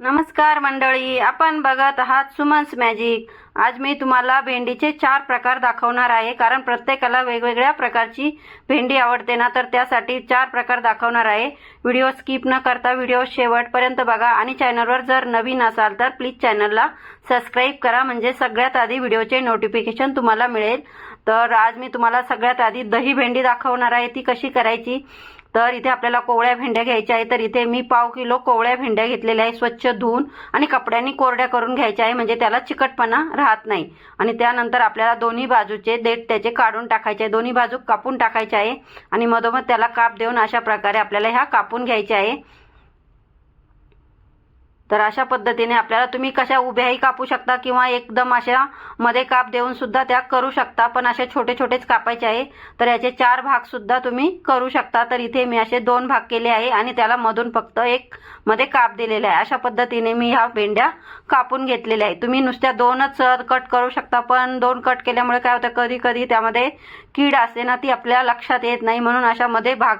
नमस्कार मंडळी आपण बघत आहात सुमन्स मॅजिक. आज मी तुम्हाला भेंडीचे चार प्रकार दाखवणार आहे कारण प्रत्येकाला वेगवेगळ्या प्रकारची भेंडी आवडते ना तर त्यासाठी चार प्रकार दाखवणार आहे. व्हिडिओ स्किप न करता व्हिडिओ शेवटपर्यंत बघा आणि चॅनलवर जर नवीन असाल तर प्लीज चॅनलला सबस्क्राईब करा म्हणजे सगळ्यात आधी व्हिडिओचे नोटिफिकेशन तुम्हाला मिळेल. तर आज मी तुम्हाला सगळ्यात आधी दही भेंडी दाखवणार आहे. ती कशी करायची? तर इथे आपल्याला कोवळ्या भेंड्या घ्यायच्या आहे तर इथे मी पाव किलो कोवळ्या भेंड्या घेतलेल्या आहे स्वच्छ धुवून आणि कपड्यांनी कोरड्या करून घ्यायच्या आहे म्हणजे त्याला चिकटपणा राहत नाही. आणि त्यानंतर आपल्याला दोन्ही बाजूचे देठ त्याचे काढून टाकायचे आहे. दोन्ही बाजू कापून टाकायचे आहे. आणि मधोमध त्याला काप देऊन अशा प्रकारे आपल्याला ह्या कापून घ्यायच्या आहे. तर अशा पद्धतीने आपल्याला तुम्ही कशा उभ्याही कापू शकता किंवा एकदम अशा मध्ये काप देऊन सुद्धा त्या करू शकता. पण असे छोटे छोटेच कापायचे आहे. तर याचे चार भाग सुद्धा तुम्ही करू शकता. तर इथे मी असे दोन भाग केले आहे आणि त्याला मधून फक्त एक मध्ये काप दिलेला आहे. अशा पद्धतीने मी ह्या भेंड्या कापून घेतलेल्या आहे तुम्ही नुसत्या दोनच कट करू शकता पण दोन कट केल्यामुळे काय होतं कधी कधी त्यामध्ये कीड असते ना ती आपल्या लक्षात येत नाही. म्हणून अशा मध्ये भाग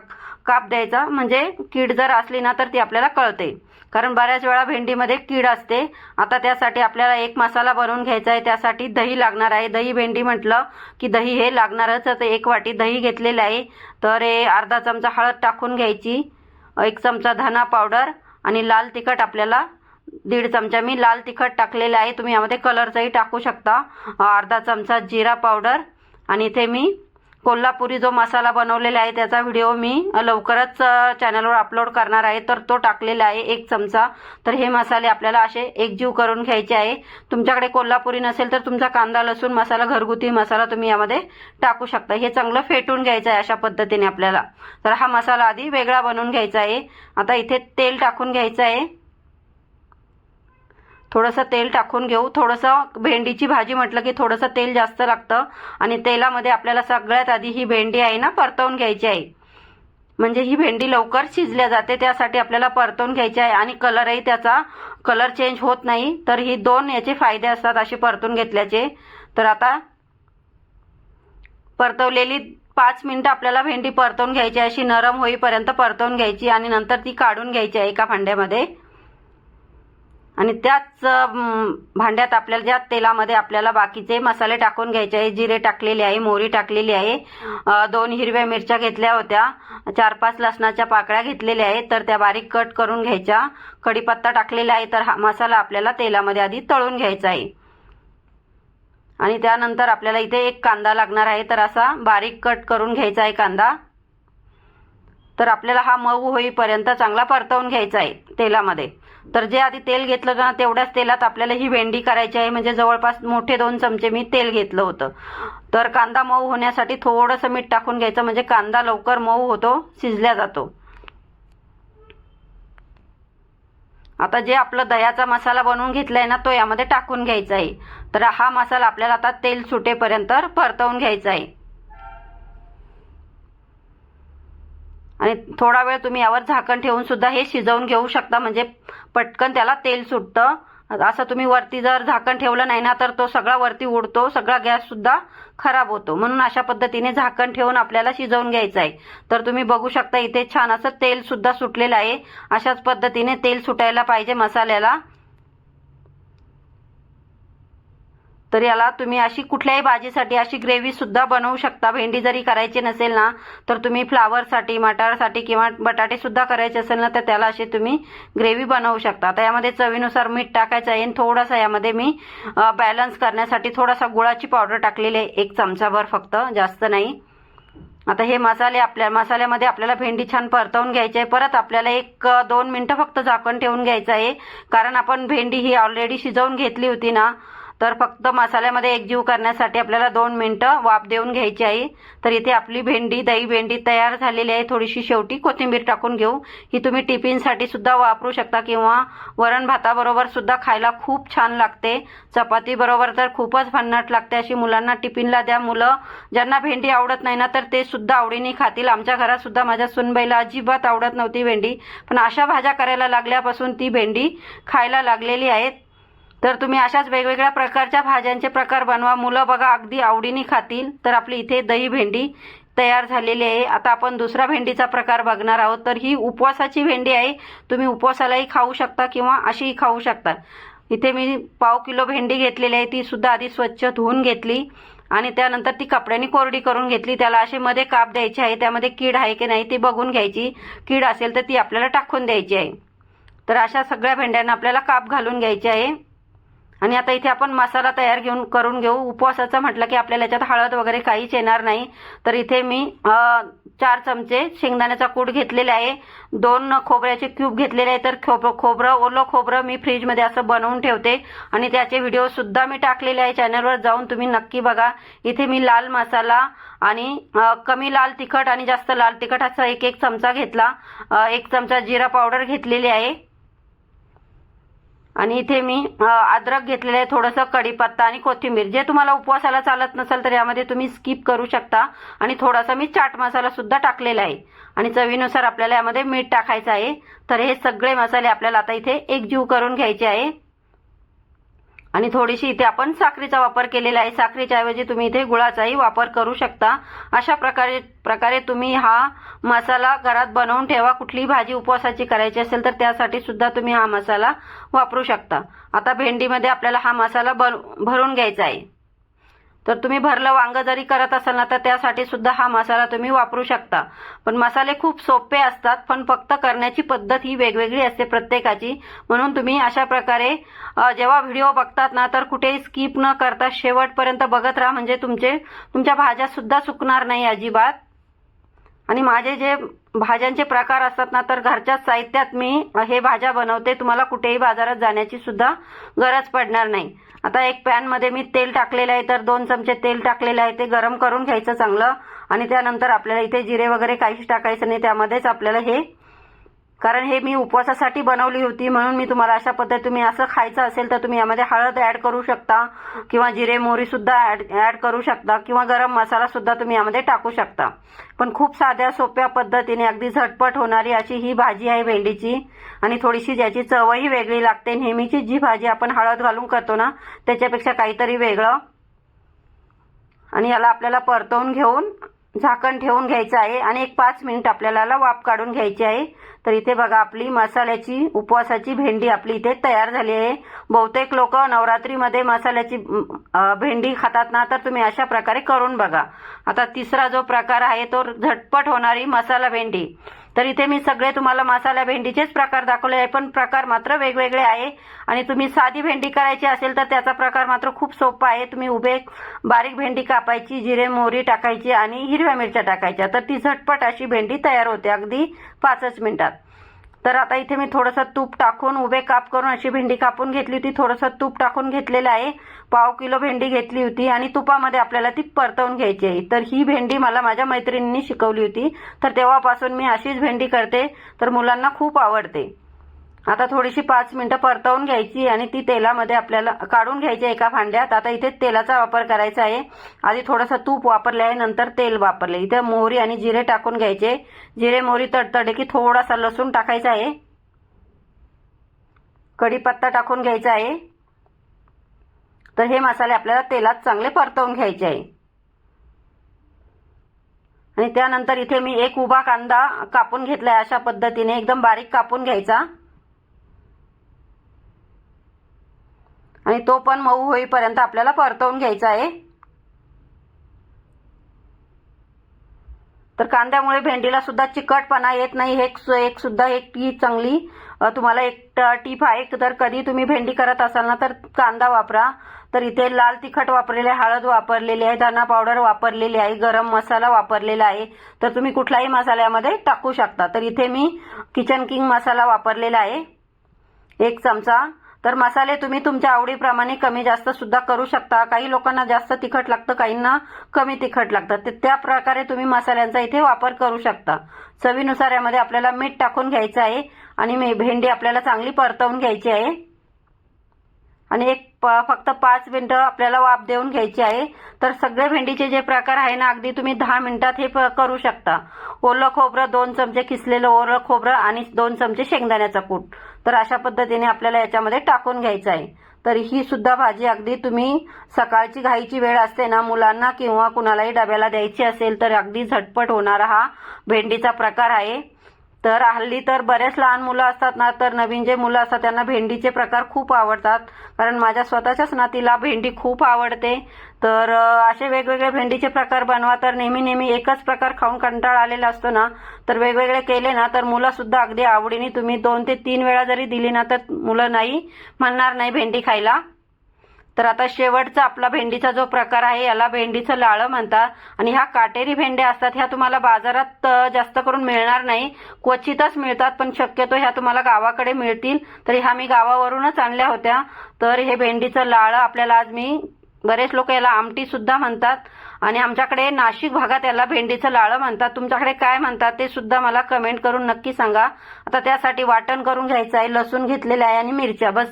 काप द्यायचा. म्हणजे कीड जर असली ना तर ती आपल्याला कळते. कारण बऱ्याच वेळा भेंडीमध्ये कीड असते. आता त्यासाठी आपल्याला एक मसाला बनवून घ्यायचा आहे. त्यासाठी दही लागणार आहे. दही भेंडी म्हटलं की दही हे लागणारच तर एक वाटी दही घेतलेलं आहे. तर हे अर्धा चमचा हळद टाकून घ्यायची. एक चमचा धना पावडर आणि लाल तिखट आपल्याला दीड चमचा मी लाल तिखट टाकलेलं आहे. तुम्ही यामध्ये कलरचाही टाकू शकता. अर्धा चमचा जिरा पावडर आणि इथे मी कोल्हापुरी जो मसाला बनवलेला आहे त्याचा व्हिडिओ मी लवकरच चॅनलवर अपलोड करणार आहे. तर तो टाकलेला आहे एक चमचा. तर हे मसाले आपल्याला असे एकजीव करून घ्यायचे आहे. तुमच्याकडे कोल्हापुरी नसेल तर तुमचा कांदा लसूण मसाला घरगुती मसाला तुम्ही यामध्ये टाकू शकता. हे चांगलं फेटून घ्यायचं आहे अशा पद्धतीने आपल्याला. तर हा मसाला आधी वेगळा बनवून घ्यायचा आहे. आता इथे तेल टाकून घ्यायचं आहे. थोडंसं तेल टाकून घेऊ. थोडंसं भेंडीची भाजी म्हटलं की थोडंसं तेल जास्त लागतं. आणि तेलामध्ये आपल्याला सगळ्यात आधी ही भेंडी आहे ना परतवून घ्यायची आहे. म्हणजे ही भेंडी लवकर शिजल्या जाते त्यासाठी आपल्याला परतवून घ्यायची आहे. आणि कलरही त्याचा कलर चेंज होत नाही तर ही दोन याचे फायदे असतात असे परतून घेतल्याचे. तर आता परतवलेली पाच मिनिटं आपल्याला भेंडी परतवून घ्यायची अशी नरम होईपर्यंत परतवून घ्यायची आणि नंतर ती काढून घ्यायची आहे एका भांड्यामध्ये. आणि त्याच भांड्यात आपल्याला ज्या तेलामध्ये आपल्याला बाकीचे मसाले टाकून घ्यायचे आहे जिरे टाकलेले आहे मोहरी टाकलेली आहे दोन हिरव्या मिरच्या घेतल्या होत्या चार पाच लसणाच्या पाकळ्या घेतलेल्या आहेत तर त्या बारीक कट करून घ्यायच्या कढीपत्ता टाकलेला आहे तर हा मसाला आपल्याला तेलामध्ये आधी तळून घ्यायचा आहे. आणि त्यानंतर आपल्याला इथे एक कांदा लागणार आहे तर असा बारीक कट करून घ्यायचा आहे कांदा. तर आपल्याला हा मऊ होईपर्यंत चांगला परतवून घ्यायचा आहे तेलामध्ये. तर जे आधी तेल घेतलं ना तेवढ्याच तेलात आपल्याला ही भेंडी करायची आहे. म्हणजे जवळपास मोठे दोन चमचे मी तेल घेतलं होतं. तर कांदा मऊ होण्यासाठी थोडंसं मीठ टाकून घ्यायचं. म्हणजे कांदा लवकर मऊ होतो शिजल्या जातो. आता जे आपलं दह्याचा मसाला बनवून घेतलाय ना तो यामध्ये टाकून घ्यायचा आहे. तर हा मसाला आपल्याला आता तेल सुटेपर्यंत परतवून घ्यायचा आहे. आणि थोडा वेळ तुम्ही यावर झाकण ठेवून सुद्धा हे शिजवून घेऊ शकता. म्हणजे पटकन त्याला तेल सुटतं. असं तुम्ही वरती जर झाकण ठेवलं नाही ना तर तो सगळा वरती उडतो सगळा गॅस सुद्धा खराब होतो. म्हणून अशा पद्धतीने झाकण ठेवून आपल्याला शिजवून घ्यायचं आहे. तर तुम्ही बघू शकता इथे छान असं तेल सुद्धा सुटलेलं आहे. अशाच पद्धतीने तेल सुटायला पाहिजे मसाल्याला. तर याला तुम्ही अशी कुठल्याही भाजीसाठी अशी ग्रेव्ही सुद्धा बनवू शकता. भेंडी जरी करायची नसेल ना तर तुम्ही फ्लावरसाठी मटारसाठी किंवा बटाटे सुद्धा करायचे असेल ना तर त्याला अशी तुम्ही ग्रेव्ही बनवू शकता. आता यामध्ये चवीनुसार मीठ टाकायचं आहे आणि थोडासा यामध्ये मी बॅलन्स करण्यासाठी थोडासा गुळाची पावडर टाकलेली आहे. एक चमचाभर फक्त जास्त नाही. आता हे मसाले आपल्या मसाल्यामध्ये आपल्याला भेंडी छान परतवून घ्यायची आहे. परत आपल्याला एक दोन मिनटं फक्त झाकण ठेवून घ्यायचं आहे. कारण आपण भेंडी ही ऑलरेडी शिजवून घेतली होती ना तर फक्त मसाल्यामध्ये एकजीव करण्यासाठी आपल्याला दोन मिनटं वाफ देऊन घ्यायची आहे. तर इथे आपली भेंडी दही भेंडी तयार झालेली आहे. थोडीशी शेवटी कोथिंबीर टाकून घेऊ. ही तुम्ही टिफिनसाठी सुद्धा वापरू शकता किंवा वरण भाताबरोबर सुद्धा खायला खूप छान लागते. चपाती बरोबर तर खूपच भन्नाट लागते. अशी मुलांना टिफिनला द्या. मुलं ज्यांना भेंडी आवडत नाही ना तर ते सुद्धा आवडीने खातील. आमच्या घरात सुद्धा माझ्या सुनबाईला अजिबात आवडत नव्हती भेंडी. पण अशा भाज्या करायला लागल्यापासून ती भेंडी खायला लागलेली आहेत तर तुम्ही अशाच वेगवेगळ्या प्रकारच्या भाज्यांचे प्रकार बनवा. मुलं बघा अगदी आवडीने खातील. तर आपली इथे दही भेंडी तयार झालेली आहे. आता आपण दुसरा भेंडीचा प्रकार बघणार आहोत. तर ही उपवासाची भेंडी आहे. तुम्ही उपवासालाही खाऊ शकता किंवा अशीही खाऊ शकता. इथे मी पाव किलो भेंडी घेतलेली आहे. ती सुद्धा आधी स्वच्छ धुवून घेतली आणि त्यानंतर ती कपड्याने कोरडी करून घेतली. त्याला असे मध्ये काप द्यायचे आहे. त्यामध्ये कीड आहे की नाही ती बघून घ्यायची. कीड असेल तर ती आपल्याला टाकून द्यायची आहे. तर अशा सगळ्या भेंड्यांना आपल्याला काप घालून घ्यायची आहे. आणि आता इथे आपण मसाला तयार घेऊन करून घेऊ. उपवासाचं म्हटलं की आपल्याला याच्यात हळद वगैरे काहीच येणार नाही. तर इथे मी चार चमचे शेंगदाण्याचा कूट घेतलेला आहे. दोन खोबऱ्याचे क्यूब घेतलेले आहे. तर खोब खोबरं ओलं खोबरं मी फ्रीजमध्ये असं बनवून ठेवते. आणि त्याचे व्हिडिओ सुद्धा मी टाकलेले आहे. चॅनलवर जाऊन तुम्ही नक्की बघा. इथे मी लाल मसाला आणि कमी लाल तिखट आणि जास्त लाल तिखट असा एक एक चमचा घेतला. एक चमचा जिरा पावडर घेतलेली आहे. आणि इथे मी अद्रक घेतलेलं आहे थोडंसं कढीपत्ता आणि कोथिंबीर. जे तुम्हाला उपवासाला चालत नसेल तर यामध्ये तुम्ही स्किप करू शकता. आणि थोडासा मी चाट मसाला सुद्धा टाकलेला आहे. आणि चवीनुसार आपल्याला यामध्ये मीठ टाकायचं आहे. तर हे सगळे मसाले आपल्याला आता इथे एकजीव करून घ्यायचे आहे. आणि थोडीशी इथे आपण साखरेचा वापर केलेला आहे. साखरेच्या ऐवजी तुम्ही इथे गुळाचाही वापर करू शकता. अशा प्रकारे प्रकारे तुम्ही हा मसाला घरात बनवून ठेवा. कुठलीही भाजी उपवासाची करायची असेल तर त्यासाठी सुद्धा तुम्ही हा मसाला वापरू शकता. आता भेंडीमध्ये आपल्याला हा मसाला भर भरून घ्यायचा आहे. तर तुम्ही भरलं वांग जरी करत असाल ना तर त्यासाठी सुद्धा हा मसाला तुम्ही वापरू शकता. पण मसाले खूप सोपे असतात पण फक्त करण्याची पद्धत ही वेगवेगळी असते प्रत्येकाची. म्हणून तुम्ही अशा प्रकारे जेव्हा व्हिडिओ बघतात ना तर कुठेही स्किप न करता शेवटपर्यंत बघत राहा. म्हणजे तुमचे तुमच्या भाज्या सुद्धा सुकणार नाही अजिबात. आणि माझे जे भाज्यांचे प्रकार असतात ना तर घरच्या साहित्यात मी हे भाज्या बनवते. तुम्हाला कुठेही बाजारात जाण्याची सुद्धा गरज पडणार नाही. आता एक पॅनमध्ये मी तेल टाकलेलं आहे तर दोन चमचे तेल टाकलेलं आहे. ते गरम करून घ्यायचं चांगलं. आणि त्यानंतर आपल्याला इथे जिरे वगैरे काहीच टाकायचं नाही. त्यामध्येच आपल्याला हे कारण हे मी उपवासासाठी बनवली होती म्हणून मी तुम्हाला अशा पद्धती तुम्ही असं खायचं असेल तर तुम्ही यामध्ये हळद ऍड करू शकता किंवा जिरे मोहरी सुद्धा ॲड ऍड करू शकता किंवा गरम मसाला सुद्धा तुम्ही यामध्ये टाकू शकता. पण खूप साध्या सोप्या पद्धतीने अगदी झटपट होणारी अशी ही भाजी आहे भेंडीची. आणि थोडीशी ज्याची चवही वेगळी लागते नेहमीची जी भाजी आपण हळद घालून करतो ना त्याच्यापेक्षा काहीतरी वेगळं. आणि याला आपल्याला परतवून घेऊन झाकण ठेवून घ्यायचं आहे आणि एक पाच मिनिट आपल्याला वाफ काढून घ्यायची आहे. तर इथे बघा आपली मसाल्याची उपवासाची भेंडी आपली इथे तयार झाली आहे. बहुतेक लोक नवरात्रीमध्ये मसाल्याची भेंडी खातात ना तर तुम्ही अशा प्रकारे करून बघा. आता तिसरा जो प्रकार आहे तो झटपट होणारी मसाला भेंडी. तर इथे मी सगळे तुम्हाला मसाला भेंडीचेच प्रकार दाखवले आहे. पण प्रकार मात्र वेगवेगळे आहे. आणि तुम्ही साधी भेंडी करायची असेल तर त्याचा प्रकार मात्र खूप सोपा आहे. तुम्ही उभे बारीक भेंडी कापायची जिरे मोहरी टाकायची आणि हिरव्या मिरच्या टाकायच्या. तर ती झटपट अशी भेंडी तयार होते अगदी पाचच मिनिटात. तर आता इथे मी थोडंसं तूप टाकून उभे काप करून अशी भेंडी कापून घेतली होती. थोडंसं तूप टाकून घेतलेलं आहे. पाव किलो भेंडी घेतली होती आणि तुपामध्ये आपल्याला ती परतवून घ्यायची आहे. तर ही भेंडी मला माझ्या मैत्रिणींनी शिकवली होती. तर तेव्हापासून मी अशीच भेंडी करते. तर मुलांना खूप आवडते. आता थोडीशी पाच मिनिटं परतवून घ्यायची आणि ती तेलामध्ये आपल्याला काढून घ्यायची एका भांड्यात. आता इथे तेलाचा वापर करायचा आहे. आधी थोडंसं तूप वापरले आहे नंतर तेल वापरले. इथे मोहरी आणि जिरे टाकून घ्यायचे. जिरे मोहरी तडतडे की थोडासा लसूण टाकायचा आहे. कढीपत्ता टाकून घ्यायचा आहे. तर हे मसाले आपल्याला तेलात चांगले परतवून घ्यायचे आहे. आणि त्यानंतर इथे मी एक उभा कांदा कापून घेतलाय अशा पद्धतीने. एकदम बारीक कापून घ्यायचा. आणि तो पण मऊ होईपर्यंत आपल्याला परतवून घ्यायचा आहे. तर कांद्यामुळे भेंडीला सुद्धा चिकटपणा येत नाही. हे एक एक सुद्धा एक टी चांगली तुम्हाला एक टीप आहे तर कधी तुम्ही भेंडी करत असाल ना तर कांदा वापरा. तर इथे लाल तिखट वापरलेले हळद वापरलेली आहे धना पावडर वापरलेली आहे गरम मसाला वापरलेला आहे. तर तुम्ही कुठल्याही मसाल्यामध्ये टाकू शकता. तर इथे मी किचन किंग मसाला वापरलेला आहे. एक चमचा. तर मसाले तुम्ही तुमच्या आवडीप्रमाणे कमी जास्त सुद्धा करू शकता. काही लोकांना जास्त तिखट लागतं काहींना कमी तिखट लागतं. तर त्या प्रकारे तुम्ही मसाल्यांचा इथे वापर करू शकता. चवीनुसार यामध्ये आपल्याला मीठ टाकून घ्यायचं आहे आणि भेंडी आपल्याला चांगली परतवून घ्यायची आहे. आणि एक फक्त पाच मिनिटं आपल्याला वाफ देऊन घ्यायची आहे. तर सगळे भेंडीचे जे प्रकार आहे ना अगदी तुम्ही दहा मिनिटात हे प- करू शकता. ओलं खोबरं दोन चमचे किसलेलं ओलं खोबरं आणि दोन चमचे शेंगदाण्याचा कूट. तर अशा पद्धतीने आपल्याला याच्यामध्ये टाकून घ्यायचं आहे. तर ही सुद्धा भाजी अगदी तुम्ही सकाळची घाईची वेळ असते ना मुलांना किंवा कुणालाही डब्याला द्यायची असेल तर अगदी झटपट होणारा हा भेंडीचा प्रकार आहे. तर हल्ली तर बरेच लहान मुलं असतात ना तर नवीन जे मुलं असतात त्यांना भेंडीचे प्रकार खूप आवडतात. कारण माझ्या स्वतःच्याच नातीला भेंडी खूप आवडते. तर असे वेगवेगळे भेंडीचे प्रकार बनवा. तर नेहमी नेहमी एकच प्रकार खाऊन कंटाळा आलेला असतो ना तर वेगवेगळे केले ना तर मुलं सुद्धा अगदी आवडीने तुम्ही दोन ते तीन वेळा जरी दिली ना तर मुलं नाही म्हणणार नाही भेंडी खायला. तर आता शेवटचा आपला भेंडीचा जो प्रकार आहे याला भेंडीचं लाळं म्हणतात. आणि ह्या काटेरी भेंड्या असतात ह्या तुम्हाला बाजारात जास्त करून मिळणार नाही. क्वचितच मिळतात पण शक्यतो ह्या तुम्हाला गावाकडे मिळतील. तर ह्या मी गावावरूनच आणल्या होत्या. तर हे भेंडीचं लाळं आपल्याला आज मी बरेच लोक याला आमटी सुद्धा म्हणतात. आणि आमच्याकडे नाशिक भागात याला भेंडीचं लाळं म्हणतात. तुमच्याकडे काय म्हणतात ते सुद्धा मला कमेंट करून नक्की सांगा. आता त्यासाठी वाटण करून घ्यायचं आहे लसूण घेतलेलं आहे आणि मिरच्या. बस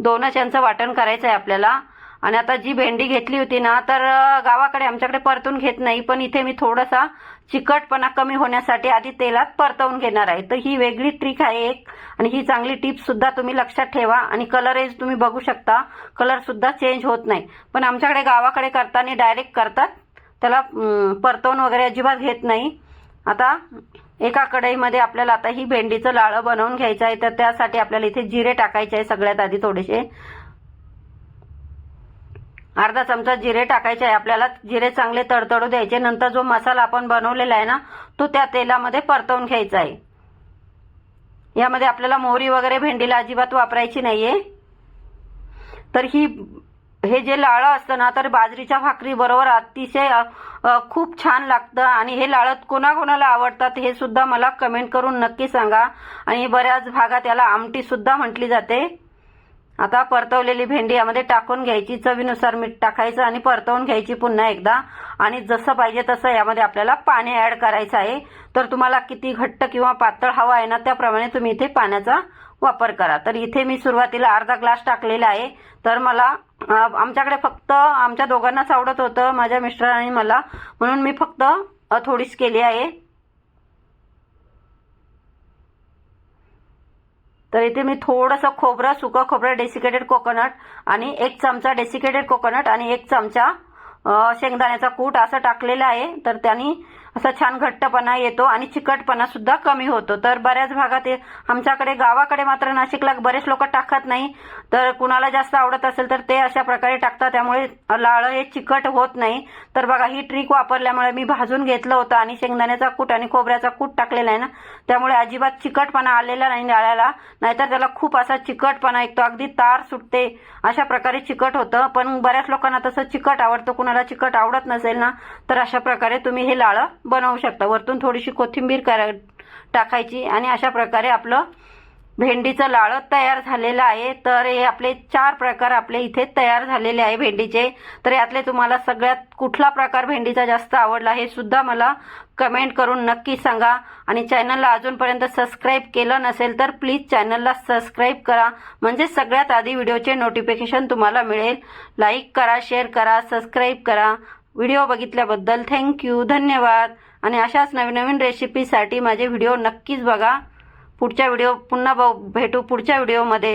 दोनच यांचं वाटण करायचं आहे आपल्याला. आणि आता जी भेंडी घेतली होती ना तर गावाकडे आमच्याकडे परतून घेत नाही पण इथे मी थोडासा चिकटपणा कमी होण्यासाठी आधी तेलात परतवून घेणार आहे. तर ही वेगळी ट्रिक आहे एक. आणि ही चांगली टिप सुद्धा तुम्ही लक्षात ठेवा. आणि कलर एज तुम्ही बघू शकता. कलर सुद्धा चेंज होत नाही. पण आमच्याकडे गावाकडे करताना डायरेक्ट करतात. त्याला परतवून वगैरे अजिबात घेत नाही. आता एका कढईमध्ये आपल्याला आता ही भेंडीचं लाळं बनवून घ्यायचं आहे तर त्यासाठी आपल्याला इथे जिरे टाकायचे आहे सगळ्यात आधी थोडेसे. अर्धा चमचा जिरे टाकायचे आहे आपल्याला जिरे चांगले तडतडू द्यायचे. नंतर जो मसाला आपण बनवलेला आहे ना तो त्या तेलामध्ये परतवून घ्यायचा आहे. यामध्ये आपल्याला मोहरी वगैरे भेंडीला अजिबात वापरायची नाहीये. तर ही हे जे लाळं असतं ना तर बाजरीच्या भाकरी बरोबर अतिशय खूप छान लागतं. आणि हे लाळं कोणाकोणाला आवडतात हे सुद्धा मला कमेंट करून नक्की सांगा. आणि बऱ्याच भागात याला आमटी सुद्धा म्हटली जाते. आता परतवलेली भेंडी यामध्ये टाकून घ्यायची चवीनुसार मीठ टाकायचं आणि परतवून घ्यायची पुन्हा एकदा. आणि जसं पाहिजे तसं यामध्ये आपल्याला पाणी ऍड करायचं आहे. तर तुम्हाला किती घट्ट किंवा पातळ हवा आहे ना त्याप्रमाणे तुम्ही इथे पाण्याचा वापर करा. तर इथे मी सुरुवातीला अर्धा ग्लास टाकलेला आहे. तर मला आमच्याकडे फक्त आमच्या दोघांनाच आवडत होतं माझ्या मिस्टरांनी मला. म्हणून मी फक्त थोडीच केली आहे. तर इथे मी थोडंसं खोबरं सुकं खोबरं डेसिकेटेड कोकोनट आणि एक चमचा डेसिकेटेड कोकोनट आणि एक चमचा शेंगदाण्याचा कूट असं टाकलेलं आहे. तर त्यांनी असा छान घट्टपणा येतो आणि चिकटपणा सुद्धा कमी होतो. तर बऱ्याच भागात हे- आमच्याकडे गावाकडे मात्र नाशिकला बरेच लोक टाकत नाही. तर कुणाला जास्त आवडत असेल तर ते अशा प्रकारे टाकतात. त्यामुळे लाळं हे चिकट होत नाही. तर बघा ही ट्रिक वापरल्यामुळे मी भाजून घेतलं होतं आणि शेंगदाण्याचा कूट आणि खोबऱ्याचा कूट टाकलेला आहे ना त्यामुळे अजिबात चिकटपणा आलेला नाही लाळ्याला. नाहीतर त्याला खूप असा चिकटपणा ऐकतो. अगदी तार सुटते. अशा प्रकारे चिकट होतं. पण बऱ्याच लोकांना तसं चिकट आवडतं. कुणाला चिकट आवडत नसेल ना तर अशा प्रकारे तुम्ही हे लाळं बनवू शकता. वरतून थोडीशी कोथिंबीर करा टाकायची आणि अशा प्रकारे आपलं भेंडीचं लाळं तयार झालेलं आहे. तर हे आपले चार प्रकार आपले इथे तयार झालेले आहे भेंडीचे. तर यातले तुम्हाला सगळ्यात कुठला प्रकार भेंडीचा जास्त आवडला हे सुद्धा मला कमेंट करून नक्की सांगा. आणि चॅनलला अजूनपर्यंत सबस्क्राईब केलं नसेल तर प्लीज चॅनलला सबस्क्राईब करा. म्हणजे सगळ्यात आधी व्हिडिओचे नोटिफिकेशन तुम्हाला मिळेल. लाईक करा शेअर करा सबस्क्राईब करा. व्हिडिओ बघितल्याबद्दल थँक्यू धन्यवाद. आणि अशाच नवीन नवीन रेसिपीसाठी माझे व्हिडिओ नक्कीच बघा. पुढच्या व्हिडिओ पुन्हा ब- भेटू पुढच्या व्हिडिओमध्ये.